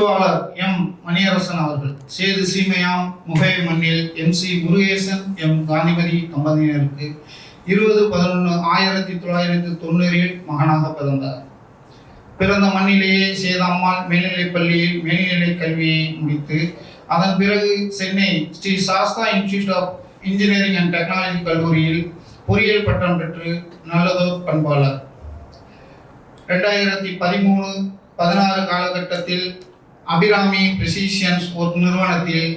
திருவாளர் எம் மணியரசன் அவர்கள். சேது சீமையாம் முகை மண்ணில் M C Murugesan M Kanthimathi தம்பதியினருக்கு இருபது பதினொன்று ஆயிரத்தி தொள்ளாயிரத்தி தொண்ணூறில் மகனாக பிறந்தார். பிறந்த மண்ணிலேயே சேதாம்மாள் மேல்நிலைப் பள்ளியில் மேல்நிலை கல்வியை முடித்து அதன் பிறகு Chennai Sri Sastha institute of engineering and technology கல்லூரியில் பொறியியல் பட்டம் பெற்று நல்லதோர் பண்பாளர். ரெண்டாயிரத்தி பதிமூணு பதினாறு காலகட்டத்தில் அபிராமி பிரிசிஷன்ஸ் ஒரு நிறுவனத்தில்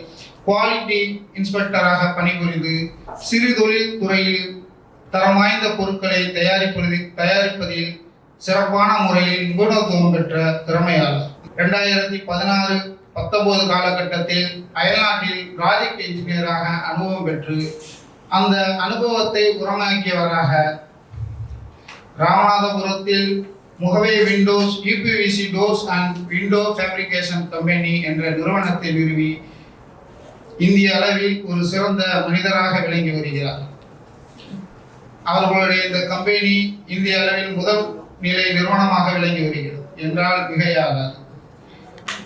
குவாலிட்டி இன்ஸ்பெக்டராக பணிபுரிந்து சிறு தொழில் துறையில் தரம் வாய்ந்த பொருட்களை தயாரிப்பது தயாரிப்பதில் சிறப்பான முறையில் நிபுணத்துவம் பெற்ற திறமையாளர் ரெண்டாயிரத்தி பதினாறு பத்தொன்பது காலகட்டத்தில் அயல்நாட்டில் ப்ராஜெக்ட் என்ஜினியராக அனுபவம் பெற்று அந்த அனுபவத்தை உரமாக்கியவராக ராமநாதபுரத்தில் Mugave windows UPVC doors and window fabrication company என்ற நிறுவனத்தை நிறுவி இந்திய அளவில் ஒரு சிறந்த மனிதராக விளங்கி வருகிறார். அவர்களுடைய இந்த கம்பெனி இந்திய அளவில் முதல் நிலை நிறுவனமாக விளங்கி வருகிறது. என்றால் மிகையாகாது.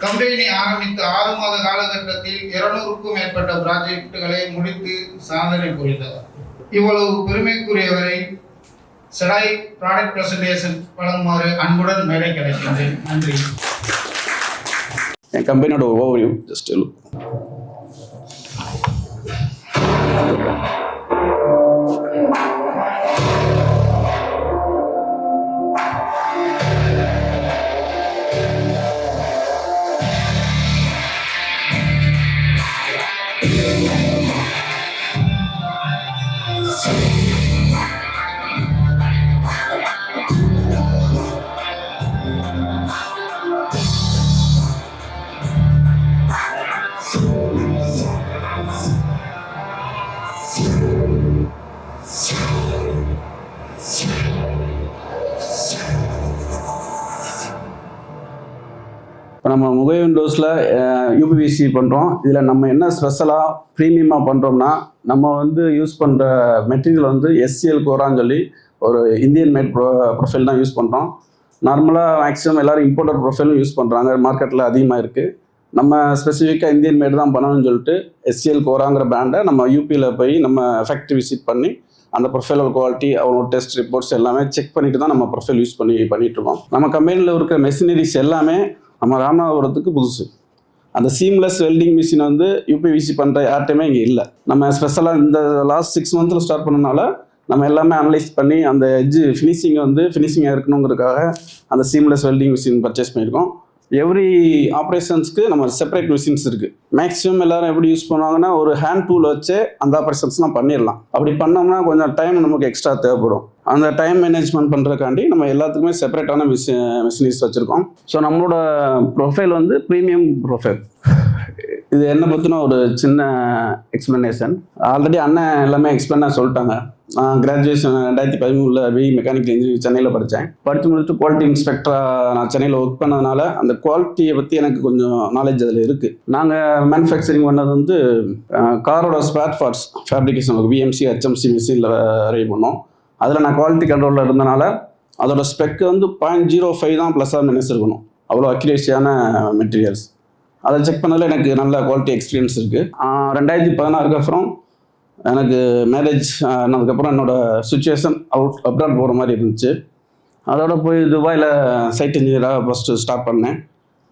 கம்பெனி ஆரம்பித்த ஆறு மாத காலகட்டத்தில் இருநூறுக்கும் மேற்பட்ட ப்ராஜெக்டுகளை முடித்து சாதனை புரிந்தவர். இவ்வளவு பெருமைக்குரியவரை செடாய் ப்ராடக்ட் பிரசன்டேஷன் வழங்குமாறு அன்புடன் மேடை கிடைக்கின்றேன். நன்றி. என் கம்பெனியோட ஓவரியூ ஜஸ்ட் இப்போ நம்ம முகை விண்டோஸில் யூபிவிசி பண்ணுறோம் இதில் நம்ம என்ன ஸ்பெஷலாக ப்ரீமியமாக பண்ணுறோம்னா நம்ம வந்து யூஸ் பண்ணுற மெட்டீரியல் வந்து எஸ்சிஎல் கோரான்னு சொல்லி ஒரு இந்தியன் மேட் ப்ரொ ப்ரொஃபைல் தான் யூஸ் பண்ணுறோம் நார்மலாக மேக்ஸிமம் எல்லோரும் இம்போர்ட்டர் ப்ரொஃபைலும் யூஸ் பண்ணுறாங்க மார்க்கெட்டில் அதிகமாக இருக்குது நம்ம ஸ்பெசிஃபிக்காக இந்தியன் மேட் தான் பண்ணணும்னு சொல்லிட்டு எஸ்சிஎல் கோராங்கிற பிராண்டை நம்ம யூபியில் போய் நம்ம ஃபேக்ட்ரி விசிட் பண்ணி அந்த ப்ரொஃபைலோட குவாலிட்டி அவனோட டெஸ்ட் ரிப்போர்ட்ஸ் எல்லாமே செக் பண்ணிட்டு தான் நம்ம ப்ரொஃபைல் யூஸ் பண்ணி பண்ணிகிட்ருக்கோம் இருக்கோம். நம்ம கம்பெனியில் இருக்கிற மெஷினரிஸ் எல்லாமே நம்ம ராமநாதபுரத்துக்கு புதுசு. அந்த சீம்லெஸ் வெல்டிங் மிஷின் வந்து யூபிவிசி பண்ணுற யார்ட்டையுமே இங்கே இல்லை. நம்ம ஸ்பெஷலாக இந்த லாஸ்ட் சிக்ஸ் மந்த்தில் ஸ்டார்ட் பண்ணனால நம்ம எல்லாமே அனலைஸ் பண்ணி அந்த எஜ்ஜு ஃபினிஷிங் வந்து ஃபினிஷிங்காக இருக்கணுங்கிறதுக்காக அந்த சீம்லெஸ் வெல்டிங் மிஷின் பர்ச்சேஸ் பண்ணியிருக்கோம். எவ்ரி ஆப்ரேஷன்ஸ்க்கு நம்ம செப்பரேட் மிஷின்ஸ் இருக்குது மேக்ஸிமம் எல்லாரும் எப்படி யூஸ் பண்ணுவாங்கன்னா ஒரு ஹேண்ட் டூல் வச்சு அந்த ஆப்ரேஷன்ஸ்லாம் பண்ணிடலாம். அப்படி பண்ணோம்னா கொஞ்சம் டைம் நமக்கு எக்ஸ்ட்ரா தேவைப்படும். அந்த டைம் மேனேஜ்மெண்ட் பண்ணுறதுக்காண்டி நம்ம எல்லாத்துக்குமே செப்பரேட்டான மிஷி மிஷினிஸ் வச்சுருக்கோம். ஸோ நம்மளோட ப்ரொஃபைல் வந்து ப்ரீமியம் ப்ரொஃபைல் இது என்ன பற்றின ஒரு சின்ன எக்ஸ்ப்ளனேஷன் ஆல்ரெடி அண்ணன் எல்லாமே எக்ஸ்பிளைனாக சொல்லிட்டாங்க. நான் கிராஜுவேஷன் ரெண்டாயிரத்தி பதிமூணில் பி மெக்கானிக்கல் இன்ஜினியரிங் சென்னையில் படித்தேன் படித்து முடிச்சுட்டு குவாலிட்டி இன்ஸ்பெக்டராக நான் சென்னையில் ஒர்க் பண்ணதுனால அந்த குவாலிட்டியை பற்றி எனக்கு கொஞ்சம் நாலேஜ் அதில் இருக்குது நாங்கள் மேனுஃபேக்சரிங் பண்ணது வந்து காரோட spare parts fabrication PMC HMC மிஷினில் ரெடி பண்ணோம். அதில் நான் குவாலிட்டி கண்ட்ரோலில் இருந்தனால அதோட ஸ்பெக் வந்து பாயிண்ட் ஜீரோ ஃபைவ் தான் ப்ளஸ்ஸாக மினிஸ் இருக்கணும். அவ்வளோ அக்யூரேசியான மெட்டீரியல்ஸ் அதை செக் பண்ணதில் எனக்கு நல்ல குவாலிட்டி எக்ஸ்பீரியன்ஸ் இருக்குது ரெண்டாயிரத்தி பதினாறுக்கு அப்புறம் எனக்கு மேரேஜ் ஆனதுக்கப்புறம் என்னோடய சுச்சுவேஷன் அவுட் அப்ராட் போகிற மாதிரி இருந்துச்சு. அதோட போய் துபாயில் சைட் இன்ஜினியராக ஃபஸ்ட்டு ஸ்டார்ட் பண்ணேன்.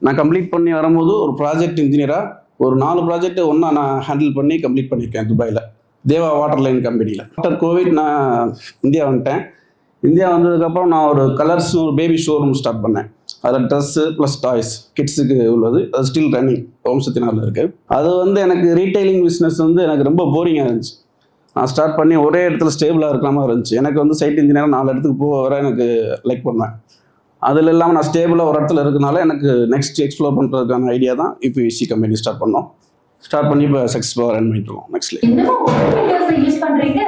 நான் கம்ப்ளீட் பண்ணி வரும்போது ஒரு ப்ராஜெக்ட் இன்ஜினியராக ஒரு நாலு ப்ராஜெக்ட் ஒன்றா நான் ஹேண்டில் பண்ணி கம்ப்ளீட் பண்ணியிருக்கேன் துபாயில். தேவா வாட்டர் லைன் கம்பெனியில் ஆஃப்டர் கோவிட் நான் இந்தியா வந்துட்டேன். இந்தியா வந்ததுக்கப்புறம் நான் ஒரு கலர்ஸ் ஒரு பேபி ஷோரூம் ஸ்டார்ட் பண்ணேன். அதில் ட்ரெஸ்ஸு ப்ளஸ் டாய்ஸ் கிட்ஸுக்கு உள்ளது. அது ஸ்டில் ரன்னிங் ஓம் இருக்குது அது வந்து எனக்கு ரீட்டைலிங் பிஸ்னஸ் வந்து எனக்கு ரொம்ப போரிங்காக இருந்துச்சு. நான் ஸ்டார்ட் பண்ணி ஒரே இடத்துல ஸ்டேபிளாக இருக்கலாமா இருந்துச்சு. எனக்கு வந்து சைட் இன்ஜினியர் நாலு இடத்துக்கு போக வர எனக்கு லைக் பண்ணுவேன் அதில் இல்லாமல் நான் ஸ்டேபிளாக ஒரு இடத்துல இருக்கனால எனக்கு நெக்ஸ்ட் எக்ஸ்ப்ளோர் பண்ணுறதுக்கான ஐடியா தான் யூபிவிசி கம்பெனி ஸ்டார்ட் பண்ணோம். ஸ்டார்ட் பண்ணி இப்போ சக்ஸஸ்ஃபுல்லாக ரன் பண்ணிட்டு இருக்கோம். நெக்ஸ்ட்ல யூஸ் பண்றீங்க?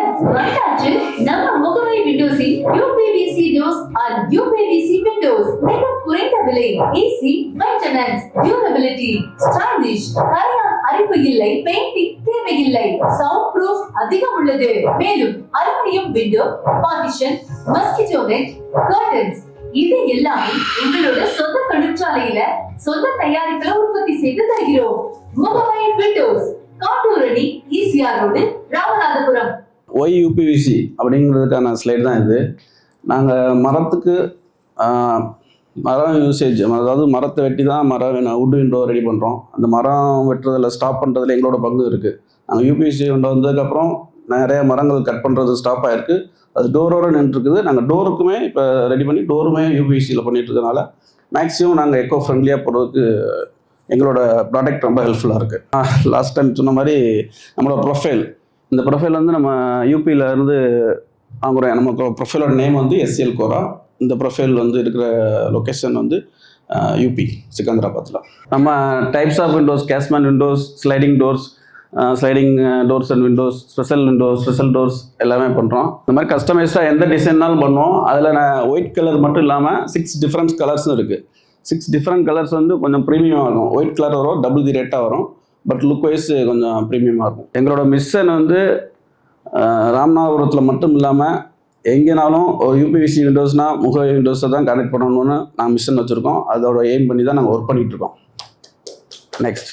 விண்டோஸ் குறைந்த விலை ஏசி மெயின்டெனன்ஸ் டியூரபிலிட்டி ஸ்டைலிஷ் அரிப்பு இல்லை பெயிண்டிங் தேவையில்லை சவுண்ட் ப்ரூஃப் அதிகம் உள்ளது. மேலும் aluminium window partition mosquito net curtains இது எல்லாமே எங்களோட சொந்த தொழிற்சாலையில சொந்த தயாரிப்புல உற்பத்தி செய்து தருகிறோம். ஈசிஆர் ராமநாதபுரம். ஒய் யூபிவிசி அப்படிங்கிறதுக்கான ஸ்லைட் தான் இது. நாங்கள் மரத்துக்கு மரம் யூசேஜ் அதாவது மரத்தை வெட்டி தான் மரம் வுட் விண்டோ ரெடி பண்ணுறோம் அந்த மரம் வெட்டுறதில் ஸ்டாப் பண்ணுறதுல எங்களோட பங்கு இருக்குது நாங்கள் யூபிவிசி விண்டோ வந்ததுக்கப்புறம் நிறைய மரங்கள் கட் பண்ணுறது ஸ்டாப் ஆகிருக்கு அது டோரோடு நின்றுருக்குது. நாங்கள் டோருக்குமே இப்போ ரெடி பண்ணி டோருமே யூபிவிசியில் பண்ணிட்டு இருக்கனால மேக்ஸிமம் நாங்கள் எக்கோ ஃப்ரெண்ட்லியாக போகிறதுக்கு எங்களோட ப்ராடக்ட் ரொம்ப ஹெல்ப்ஃபுல்லாக இருக்குது லாஸ்ட் டைம் சொன்ன மாதிரி நம்மளோட ப்ரொஃபைல் இந்த ப்ரொஃபைல் வந்து நம்ம யூபியில் இருந்து வாங்குறோம். நம்ம ப்ரொஃபைலோட நேம் வந்து எஸ்எல் கோரா இந்த ப்ரொஃபைல் வந்து இருக்கிற லொக்கேஷன் வந்து யூபி சிக்கந்தராபாத்தில் நம்ம types of windows casement windows sliding doors sliding doors and windows special windows special doors எல்லாமே பண்ணுறோம் இந்த மாதிரி கஸ்டமைஸ்டாக எந்த டிசைன்னாலும் பண்ணுவோம். அதில் நான் ஒயிட் கலர் மட்டும் இல்லாமல் சிக்ஸ் டிஃப்ரெண்ட் கலர்ஸும் இருக்குது சிக்ஸ் டிஃப்ரெண்ட் கலர்ஸ் வந்து கொஞ்சம் ப்ரீமியமாக இருக்கும். ஒயிட் கலர் வரும் டபுள் தி ரேட்டாக வரும். பட் லுக் வைஸ் கொஞ்சம் ப்ரீமியமாக இருக்கும். எங்களோட மிஷன் வந்து ராமநாதபுரத்தில் மட்டும் இல்லாமல் எங்கேனாலும் ஒரு யூபிவிசி விண்டோஸ்னால் முக விண்டோஸை தான் கனெக்ட் பண்ணணும்னு நாங்கள் மிஷன் வச்சுருக்கோம். அதோட எய்ம் பண்ணி தான் நாங்கள் ஒர்க் பண்ணிகிட்ருக்கோம் நெக்ஸ்ட்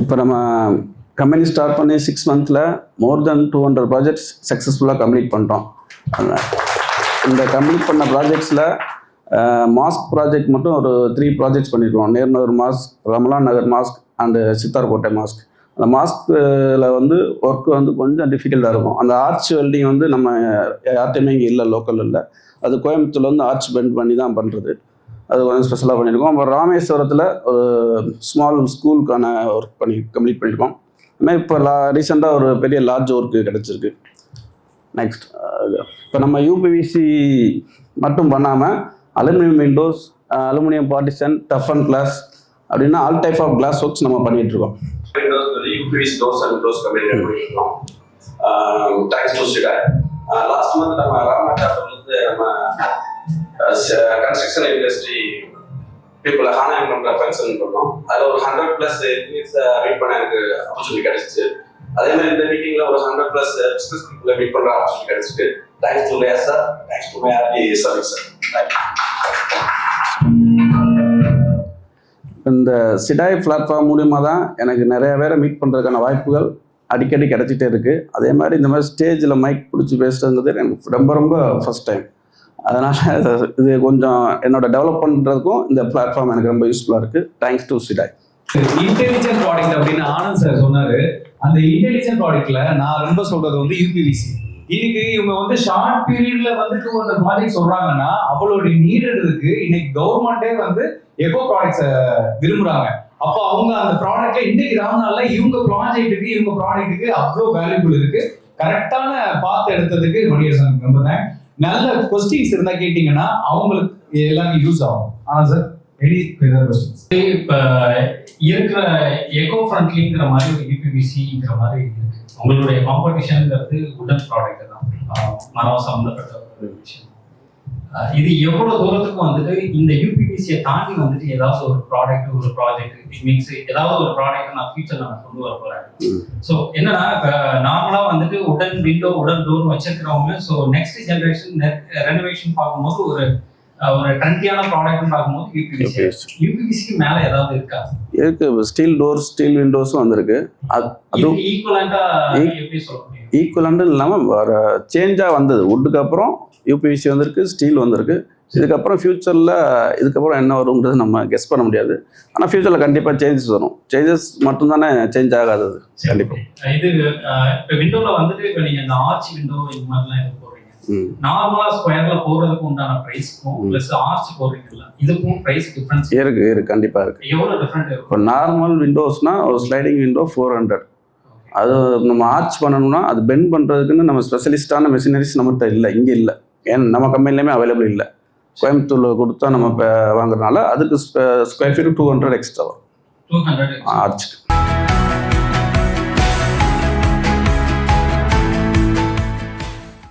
இப்போ நம்ம கம்பெனி ஸ்டார்ட் பண்ணி சிக்ஸ் மந்த்தில் more than two hundred projects சக்ஸஸ்ஃபுல்லாக கம்ப்ளீட் பண்ணிட்டோம். இந்த கம்ப்ளீட் பண்ண ப்ராஜெக்ட்ஸில் மாஸ்க் ப்ராஜெக்ட் மட்டும் ஒரு த்ரீ ப்ராஜெக்ட்ஸ் பண்ணியிருக்கோம் Nernagar mosque Ramalan Nagar mosque and Chittarkottai mosque அந்த மாஸ்கில் வந்து ஒர்க் வந்து கொஞ்சம் டிஃபிகல்ட்டாக இருக்கும். அந்த ஆர்ச் வெல்டிங் வந்து நம்ம யார்ட்டையுமே இங்கே இல்லை லோக்கல் இல்லை. அது கோயம்புத்தூர்ல வந்து ஆர்ச் பெண்ட் பண்ணி தான் பண்ணுறது அது கொஞ்சம் ஸ்பெஷலாக பண்ணியிருக்கோம் அப்புறம் ராமேஸ்வரத்தில் ஒரு ஸ்மால் ஸ்கூலுக்கான ஒர்க் பண்ணி கம்ப்ளீட் பண்ணியிருக்கோம் அதுமாதிரி இப்போ லா ரீசெண்டாக ஒரு பெரிய லார்ஜ் ஒர்க்கு கிடச்சிருக்கு. நெக்ஸ்ட் இப்போ நம்ம யூபிவிசி மட்டும் பண்ணாமல் aluminium windows aluminium partition tough and glass அப்படின்னா all type of glass works நம்ம பண்ணிட்டு UPVC doors and doors company பண்ணிருக்கோம் தேங்க்ஸ் டு சிடா லாஸ்ட் மந்த் நம்ம ராமநாத் வந்து நம்ம கன்ஸ்ட்ரக்ஷன் இண்டஸ்ட்ரி பீப்புள் ஹானர் பண்ற ஃபங்க்ஷன் பண்ணோம் அதில் ஒரு ஹண்ட்ரட் பிளஸ் இன்ஜினியர்ஸ் மீட் பண்ண எனக்கு ஆப்பர்ச்சுனிட்டி கிடைச்சிச்சு. அதே மாதிரி இந்த மீட்டிங்ல ஒரு ஹண்ட்ரட் பிளஸ் பிசினஸ் பீப்புளை மீட் பண்ற ஆப்பர்ச்சுனிட்டி கிடைச்சிருக்கு thanks to lace sir thanks to my RD service sir இந்த சிடாய் பிளாட்ஃபார்ம் மூலிமா தான் எனக்கு நிறைய பேரை மீட் பண்ணுறதுக்கான வாய்ப்புகள் அடிக்கடி கிடைச்சிட்டே இருக்குது அதே மாதிரி இந்த மாதிரி ஸ்டேஜில் மைக் பிடிச்சி பேசுறதுங்கிறது எனக்கு ரொம்ப ரொம்ப ஃபஸ்ட் டைம் அதனால் இது கொஞ்சம் என்னோட டெவலப் பண்ணுறதுக்கும் இந்த பிளாட்ஃபார்ம் எனக்கு ரொம்ப யூஸ்ஃபுல்லாக இருக்குது தேங்க்ஸ் டு சிடாய் இன்டெலிஜென்ட் ப்ராடக்ட் அப்படின்னு ஆனந்த் சார் சொன்னார். அந்த இன்டெலிஜென்ட் ப்ராடக்ட்ல நான் ரொம்ப சொல்கிறது வந்து யூபிவிசி இதுக்கு இவங்க வந்து ஷார்ட் பீரியட்ல வந்துட்டு ஒரு ப்ராஜெக்ட் சொல்றாங்கன்னா அவளோட நீடட் இருக்கு இன்னைக்கு கவர்மெண்டே வந்து எக்கோ ப்ராடக்ட்ஸை விரும்புறாங்க. அப்போ அவங்க அந்த ப்ராடக்ட்ல இன்னைக்கு ராமநாள்ல இவங்க ப்ராஜெக்ட்டுக்கு இவங்க ப்ராடக்ட்டுக்கு அவ்வளோ வேல்யூபிள் இருக்கு. கரெக்டான பாத்து எடுத்ததுக்கு மணியரசன் ரொம்ப thanks. நல்ல கொஸ்டின்ஸ் இருந்தா கேட்டீங்கன்னா அவங்களுக்கு எல்லாமே யூஸ் ஆகும். ஆனா சார் எனி கொஸ்டின்ஸ் இப்ப இருக்கிற எக்கோ ஃப்ரெண்ட்லிங்கிற மாதிரி ஒரு யூபிவிசிங்கிற மாதிரி இருக்கு உங்களுடைய காம்படிஷன்ங்கிறது உடன் ப்ராடக்ட் தான். மரம் சம்மந்தப்பட்ட ஒரு விஷயம். இது எவ்வளவு தூரத்துக்கு வந்துட்டு இந்த யூபிவிசியை தாண்டி வந்துட்டு ஏதாவது ஒரு ப்ராடக்ட் ஒரு ப்ராஜெக்ட் மீன்ஸ் ஏதாவது ஒரு ப்ராடக்ட் நான் ஃபியூச்சர்ல நான் கொண்டு வர போறேன். ஸோ என்னன்னா இப்ப நார்மலா வந்துட்டு உடன் விண்டோ உடன் டோர் வச்சிருக்கிறவங்க ஸோ நெக்ஸ்ட் ஜெனரேஷன் ரெனோவேஷன் பார்க்கும்போது ஒரு ஒரு ட்ரெண்டியான ப்ராடக்ட்னு பார்க்கும்போது யூபிவிசி யூபிவிசிக்கு மேல ஏதாவது இருக்கா? இருக்கு. ஸ்டீல் டோர்ஸ் ஸ்டீல் விண்டோஸும் வந்திருக்கு. அது அதுவும் ஈக்குவலண்டா இல்லாமல் வர சேஞ்சாக வந்தது. வுட்டுக்கு அப்புறம் யூபிவிசி வந்திருக்கு ஸ்டீல் வந்திருக்கு. இதுக்கப்புறம் ஃப்யூச்சரில் இதுக்கப்புறம் என்ன வருங்கிறது நம்ம கெஸ் பண்ண முடியாது. ஆனால் ஃப்யூச்சரில் கண்டிப்பாக சேஞ்சஸ் வரும். சேஞ்சஸ் மட்டும்தானே சேஞ்ச் ஆகாதது. கண்டிப்பாக இது இப்ப விண்டோல வந்துட்டு இப்ப நீங்க இந்த ஆர்ச் விண்டோ இந்த மாதிரிலாம் இது போடுறீங்க ம் நார்மலா ஸ்கொயர்ல போடுறதுக்கு உண்டான பிரைஸ்க்கும். பிளஸ் ஆர்ச் போடுறீங்கல்ல இதுக்கும் பிரைஸ் டிஃபரன்ஸ் இருக்கு. இருக்கு கண்டிப்பாக இருக்கு. எவ்வளவு டிஃபரெண்ட் இப்போ நார்மல் விண்டோஸ்னா ஒரு ஸ்லைடிங் விண்டோ ஃபோர் ஹண்ட்ரட் அது நம்ம ஆர்ச் பண்ணணும்னா அது பெண்ட் பண்ணுறதுக்குன்னு நம்ம ஸ்பெஷலிஸ்டான மெஷினரிஸ் நம்மகிட்ட இல்லை. இங்கே இல்லை. ஏன் நம்ம கம்பெனிலையுமே அவைலபிள் இல்லை. கோயம்புத்தூரில் கொடுத்தா நம்ம வாங்குறதுனால அதுக்கு square feet two hundred extra வரும். ஆர்ச்சுக்கு